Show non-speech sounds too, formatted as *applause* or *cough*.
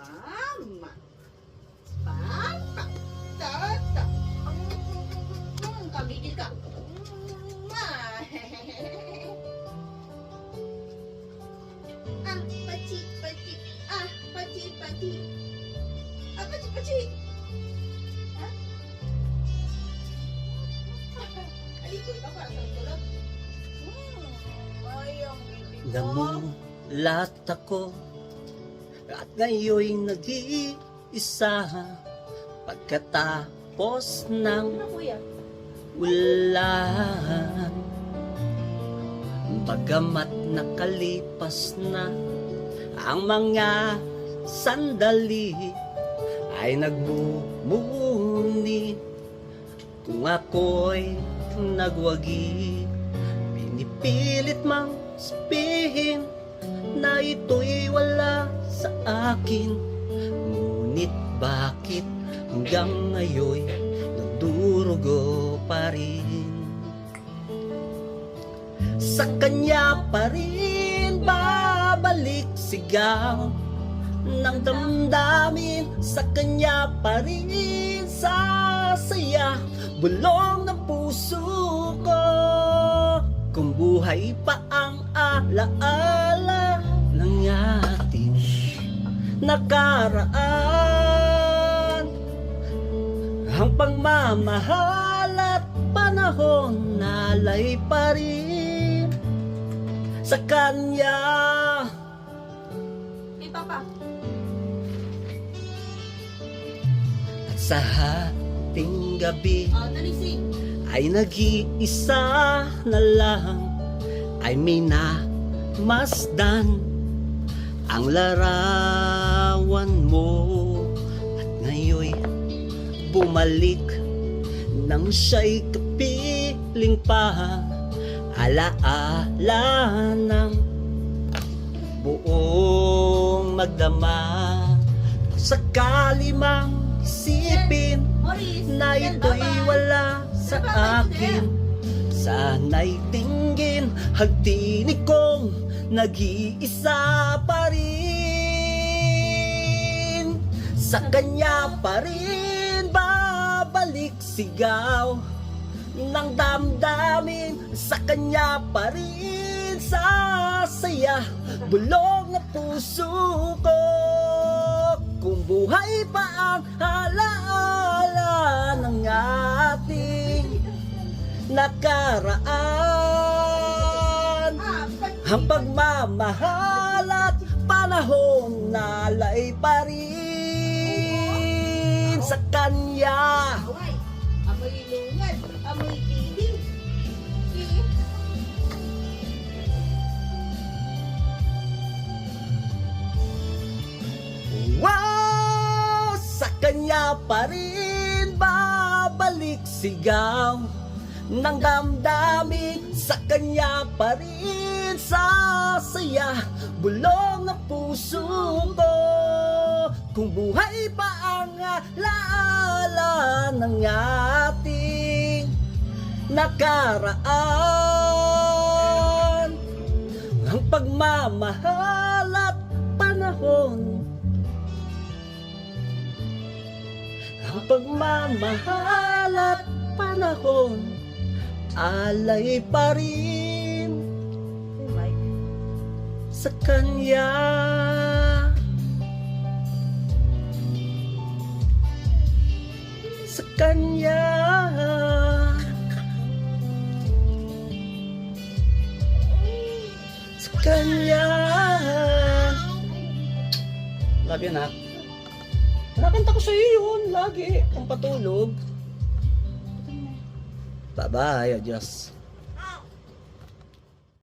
Mama. Papa. Tata. Mm, Kamigil ka. Ma. *laughs* ah, pachi, pachi. Ah, pachi, pachi. Ah, pachi, pachi. Ha? *laughs* Alikod ka para sa tulog. Hmm, ay, ang bibi ko. Namulat ako at ngayon'y nag-iisa pagkatapos ng Ano, ulan Bagamat nakalipas na ang mga sandali ay nagmumuni kung ako'y nagwagi pinipilit mang sabihin na ito'y wala sa akin. Ngunit bakit hanggang ngayon nagdurugo pa rin? Sa kanya pa rin babalik sigaw ng damdamin. Sa kanya pa rin sasaya bulong ng puso ko. Kung buhay pa ang alaala nakaraan. Ang pagmamahal at panahon nalay pa rin sa kanya. Hey, Papa. at sa hating gabi Oh, ay nag-iisa na lang ay minamasdan ang larawan mo. At ngayon bumalik. Nang siya'y kapiling pa alaala ng buong magdama. Sakali mang isipin na ito'y wala sa akin. Sana'y tinggin Hagtinig kong Nag-iisa pa rin Sa kanya pa rin Babalik sigaw. Ng damdamin Sa kanya pa rin Sasaya. Bulong na puso ko Kung buhay pa ang alaala ng ating nakaraan. Ang pagmamahal at panahon nalay pa rin. sa kanya Away. Amoy lungad. Amoy tiling. Wow! Sa kanya pa rin babalik sigaw ng damdamin Sa kanya pa rin sasaya bulong ng puso ko Kung buhay pa ang alaala ng ating nakaraan Ang pagmamahal at panahon Ang pagmamahal at panahon Alay pa rin sa kanya kanya Sa kanya Love you, nak. Nakanta ko sa'yo yun, lagi. Ang patulog. Bye-bye, adios.